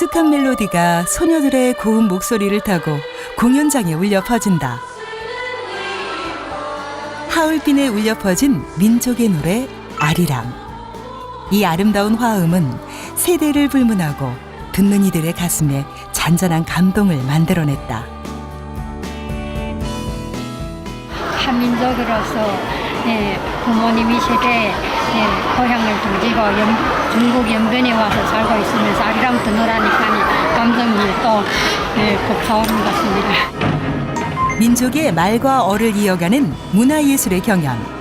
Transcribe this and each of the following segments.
익숙한 멜로디가 소녀들의 고운 목소리를 타고 공연장에 울려 퍼진다. 하울빈에 울려 퍼진 민족의 노래 아리랑. 이 아름다운 화음은 세대를 불문하고 듣는 이들의 가슴에 잔잔한 감동을 만들어냈다. 한민족으로서 예, 부모님이 세대 예, 고향을 등지고 연- 중국 연변에 와서 살고 있으면서 아리랑 듣노라니까 감성이 또 예, 폭파오는 것 같습니다. 민족의 말과 어를 이어가는 문화예술의 경연.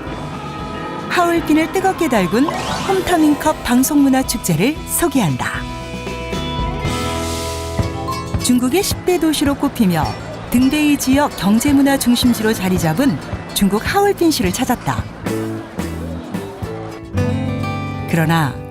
하울빈을 뜨겁게 달군 홈터밍컵 방송문화축제를 소개한다. 중국의 10대 도시로 꼽히며 등대이 지역 경제문화 중심지로 자리 잡은 중국 하울빈시를 찾았다. 그러나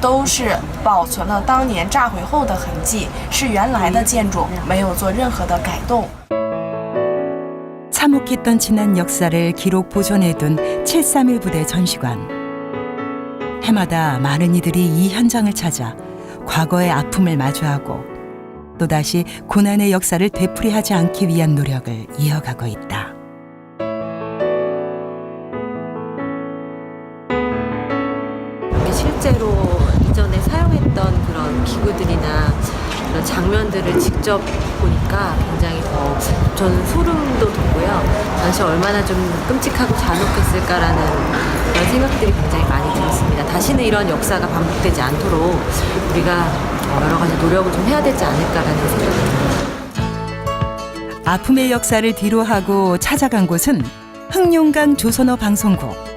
都是保存了当年炸毁后的痕迹，是原来的建筑，没有做任何的改动。 참혹했던 지난 역사를 기록 보존해둔 731 부대 전시관. 해마다 많은 이들이 이 현장을 찾아 과거의 아픔을 마주하고 또다시 고난의 역사를 되풀이하지 않기 위한 노력을 이어가고 있다. 기구들이나 그런 장면들을 직접 보니까 굉장히 더 저는 소름도 돋고요. 당시 얼마나 좀 끔찍하고 잔혹했을까라는 그런 생각들이 굉장히 많이 들었습니다. 다시는 이런 역사가 반복되지 않도록 우리가 여러 가지 노력을 좀 해야 되지 않을까라는 생각이 듭니다. 아픔의 역사를 뒤로하고 찾아간 곳은 흥룡강 조선어 방송국.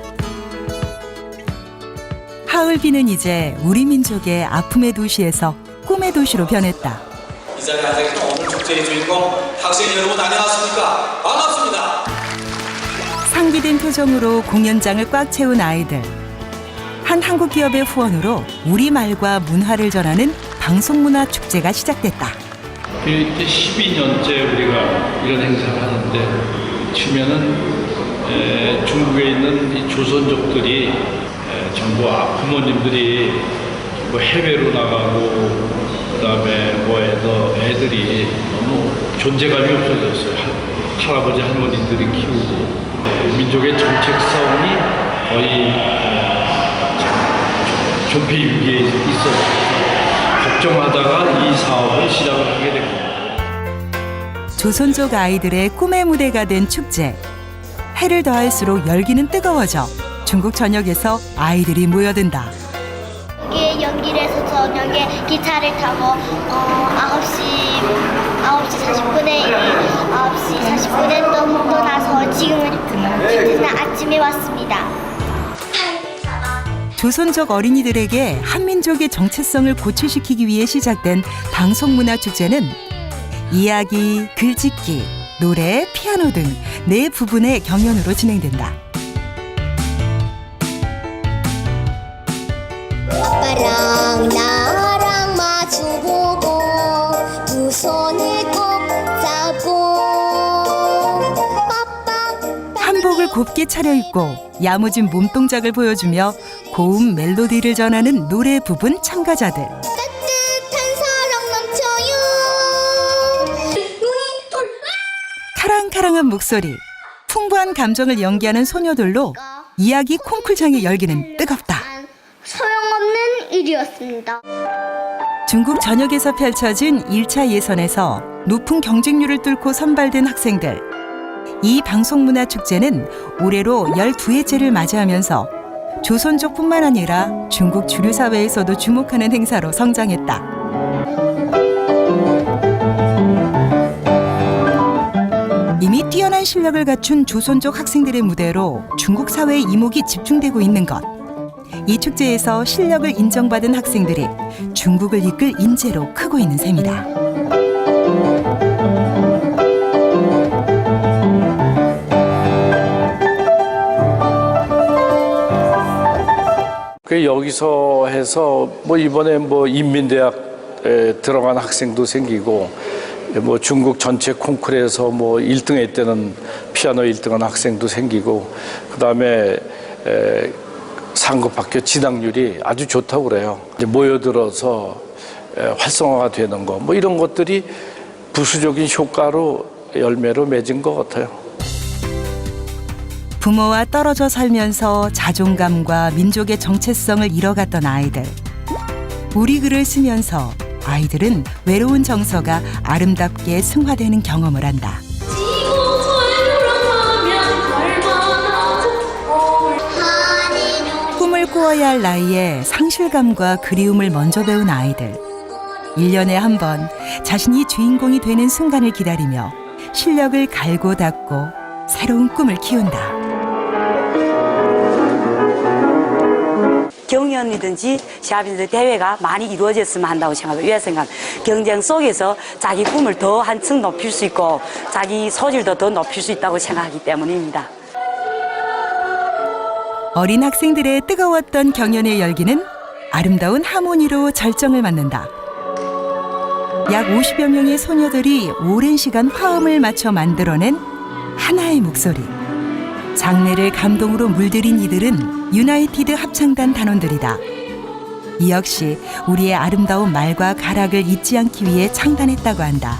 하을비는 이제 우리 민족의 아픔의 도시에서 꿈의 도시로 변했다. 이 자리에 앉아 계신 오늘 축제의 주인공 학생 여러분 안녕하십니까? 반갑습니다. 상기된 표정으로 공연장을 꽉 채운 아이들. 한 한국 기업의 후원으로 우리말과 문화를 전하는 방송문화 축제가 시작됐다. 이렇게 12년째 우리가 이런 행사를 하는데 치면은 에, 중국에 있는 이 조선족들이 에, 전부 아, 부모님들이 뭐 해외로 나가고 그다음에 뭐해서 애들이 너무 존재감이 없어졌어요. 할- 할아버지 할머니들이 키우고 에, 민족의 정체성이 거의 에, 참 존폐 위기에 있어서 걱정하다가 이 사업을 시작을 하게 됐고 조선족 아이들의 꿈의 무대가 된 축제. 해를 더할수록 열기는 뜨거워져 중국 전역에서 아이들이 모여든다. 여기에 연길에서 저녁에 기차를 타고 어, 9시 9시 40분에 9시 40분에 또 떠나서 지금은 이튿날 아침에 왔습니다. 조선족 어린이들에게 한민족의 정체성을 고취시키기 위해 시작된 방송문화 축제는 이야기, 글짓기, 노래, 피아노 등 네 부분의 경연으로 진행된다. 손을 꼭 잡고 아빠 한복을 곱게 차려입고 야무진 몸 동작을 보여주며 고운 멜로디를 전하는 노래 부분 참가자들. 따뜻한 사랑 넘쳐요 카랑카랑한 목소리, 풍부한 감정을 연기하는 소녀들로 이야기 콩쿨장의 열기는 뜨겁다. 소용없는 일이었습니다. 중국 전역에서 펼쳐진 1차 예선에서 높은 경쟁률을 뚫고 선발된 학생들. 이 방송문화 축제는 올해로 12회째를 맞이하면서 조선족뿐만 아니라 중국 주류 사회에서도 주목하는 행사로 성장했다. 이미 뛰어난 실력을 갖춘 조선족 학생들의 무대로 중국 사회의 이목이 집중되고 있는 것. 이 축제에서 실력을 인정받은 학생들이 중국을 이끌 인재로 크고 있는 셈이다. 그 여기서 해서 뭐 이번에 뭐 인민대학 들어간 학생도 생기고 뭐 중국 전체 콩쿠르에서 뭐 1등 했다는 피아노 1등한 학생도 생기고 그다음에 상급학교 진학률이 아주 좋다고 그래요. 모여들어서 에, 활성화가 되는 거 뭐 이런 것들이 부수적인 효과로 열매로 맺은 것 같아요. 부모와 떨어져 살면서 자존감과 민족의 정체성을 잃어갔던 아이들. 우리 글을 쓰면서 아이들은 외로운 정서가 아름답게 승화되는 경험을 한다. 꿈을 꾸어야 할 나이에 상실감과 그리움을 먼저 배운 아이들. 1년에 한 번 자신이 주인공이 되는 순간을 기다리며 실력을 갈고 닦고 새로운 꿈을 키운다. 경연이든지 시합이든지 대회가 많이 이루어졌으면 한다고 생각해요. 왜 생각? 경쟁 속에서 자기 꿈을 더 한층 높일 수 있고 자기 소질도 더 높일 수 있다고 생각하기 때문입니다. 어린 학생들의 뜨거웠던 경연의 열기는 아름다운 하모니로 절정을 맞는다. 약 50여 명의 소녀들이 오랜 시간 화음을 맞춰 만들어낸 하나의 목소리. 장래를 감동으로 물들인 이들은 유나이티드 합창단 단원들이다. 이 역시 우리의 아름다운 말과 가락을 잊지 않기 위해 창단했다고 한다.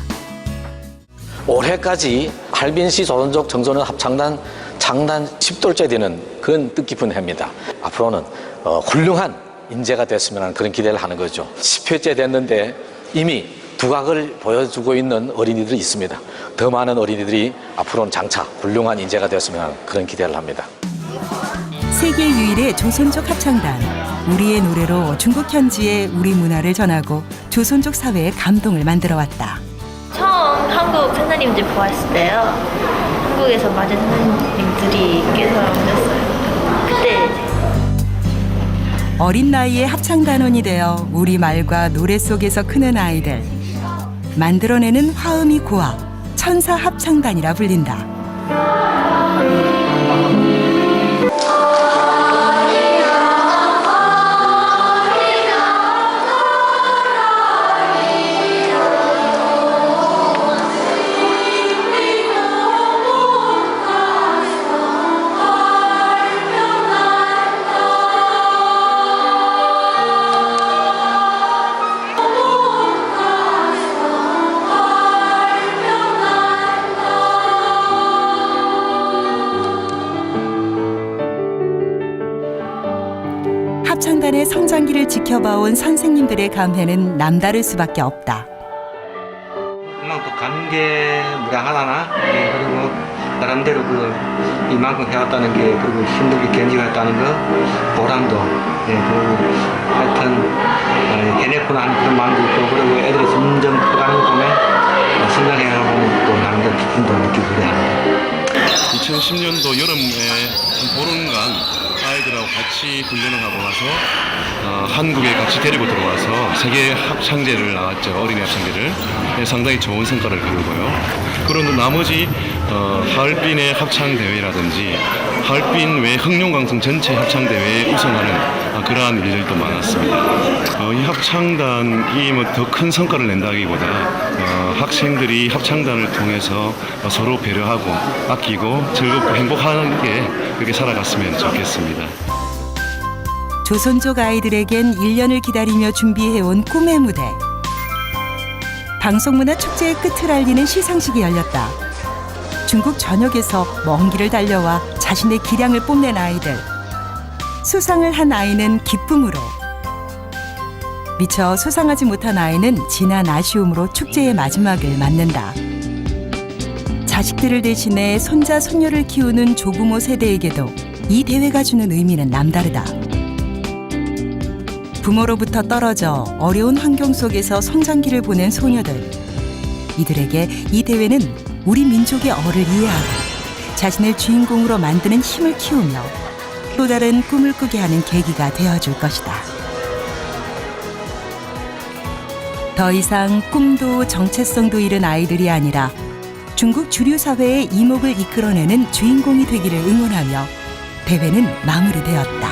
올해까지 할빈시 조선족 정선은 합창단 창단 10돌째 되는 그런 뜻깊은 해입니다. 앞으로는 어, 훌륭한 인재가 됐으면 하는 그런 기대를 하는 거죠. 10회째 됐는데 이미 두각을 보여주고 있는 어린이들이 있습니다. 더 많은 어린이들이 앞으로는 장차 훌륭한 인재가 됐으면 하는 그런 기대를 합니다. 세계 유일의 조선족 합창단. 우리의 노래로 중국 현지의 우리 문화를 전하고 조선족 사회에 감동을 만들어 왔다. 처음 한국 선생님들 보았을 때요. 한국에서 맞은 선생님들이 꽤 사람이었어요. 어린 나이에 합창단원이 되어 우리 말과 노래 속에서 크는 아이들. 만들어내는 화음이 고와 천사 합창단이라 불린다. 성장기를 지켜봐온 선생님들의 감회는 남다를 수밖에 없다. 가는 게 무량하다나 예, 그리고 나름대로 그 이만큼 해왔다는 게 그리고 힘들게 견디했다는 거 보람도 예, 그리고 하여튼 어, 해냈구나 하는 그런 마음도 있고 그리고 애들이 점점 커가는 거 보면 어, 성장해가는 또 나름대로 기쁨도 느끼고 그래요. 2010년도 여름에 한 보름간 아이들하고 같이 훈련을 하고 나서 어, 한국에 같이 데리고 들어와서 세계 합창제를 나왔죠 어린이 합창제를 예, 상당히 좋은 성과를 거두고요. 그런 나머지 어, 하얼빈의 합창 대회라든지 하얼빈 외 흥룡강성 전체 합창 대회에 우승하는 어, 그러한 일들도 많았습니다. 합창단이 뭐 더 큰 성과를 낸다기보다 어, 학생들이 합창단을 통해서 어, 서로 배려하고 아끼고 즐겁고 행복하게 그렇게 살아갔으면 좋겠습니다. 조선족 아이들에겐 1년을 기다리며 준비해온 꿈의 무대. 방송문화 축제의 끝을 알리는 시상식이 열렸다. 중국 전역에서 먼 길을 달려와 자신의 기량을 뽐낸 아이들. 수상을 한 아이는 기쁨으로. 미처 수상하지 못한 아이는 진한 아쉬움으로 축제의 마지막을 맞는다. 자식들을 대신해 손자 손녀를 키우는 조부모 세대에게도 이 대회가 주는 의미는 남다르다. 부모로부터 떨어져 어려운 환경 속에서 성장기를 보낸 소녀들. 이들에게 이 대회는 우리 민족의 어를 이해하고 자신을 주인공으로 만드는 힘을 키우며 또 다른 꿈을 꾸게 하는 계기가 되어줄 것이다. 더 이상 꿈도 정체성도 잃은 아이들이 아니라 중국 주류 사회의 이목을 이끌어내는 주인공이 되기를 응원하며 대회는 마무리되었다.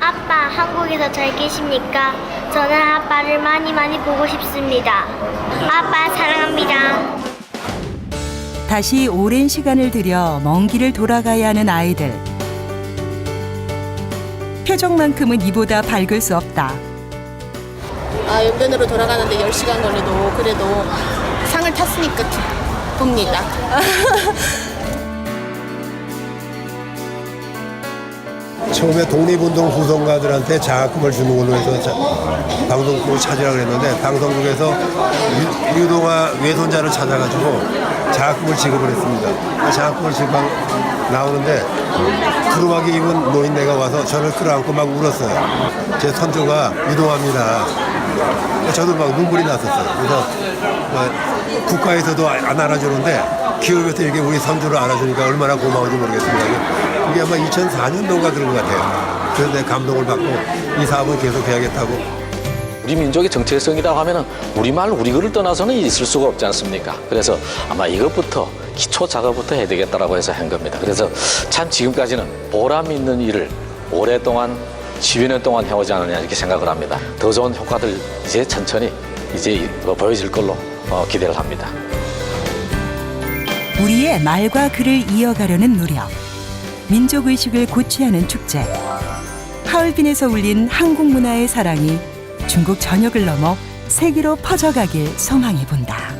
아빠, 한국에서 잘 계십니까? 저는 아빠를 많이 많이 보고 싶습니다. 아빠 사랑합니다. 다시 오랜 시간을 들여 먼 길을 돌아가야 하는 아이들. 표정만큼은 이보다 밝을 수 없다. 아, 연변으로 돌아가는데 10시간 걸려도 그래도 상을 탔으니까 기쁩니다. 처음에 독립운동 후손가들한테 장학금을 주는 걸로 해서 자- 방송국을 찾으라 그랬는데 방송국에서 유, 유동화 외손자를 찾아가지고 장학금을 지급을 했습니다. 그 장학금을 지급하고 나오는데 두루마기 입은 노인네가 와서 저를 끌어안고 막 울었어요. 제 선조가 유동화입니다. 저도 막 눈물이 났었어요. 그래서 뭐 국가에서도 안 알아주는데 기업에서 이렇게 우리 선조를 알아주니까 얼마나 고마운지 모르겠습니다. 그게 아마 2004년도인가 그런 것 같아요. 그래서 감동을 받고 이 사업은 계속 해야겠다고 우리 민족의 정체성이라고 하면은 우리말 우리글을 떠나서는 있을 수가 없지 않습니까? 그래서 아마 이것부터 기초 작업부터 해야 되겠다라고 해서 한 겁니다. 그래서 참 지금까지는 보람 있는 일을 오랫동안 10여 동안 해오지 않았냐 이렇게 생각을 합니다. 더 좋은 효과들 이제 천천히 이제 뭐 보여질 걸로 어, 기대를 합니다. 우리의 말과 글을 이어가려는 노력. 민족의식을 고취하는 축제. 하얼빈에서 울린 한국 문화의 사랑이 중국 전역을 넘어 세계로 퍼져가길 소망해 본다.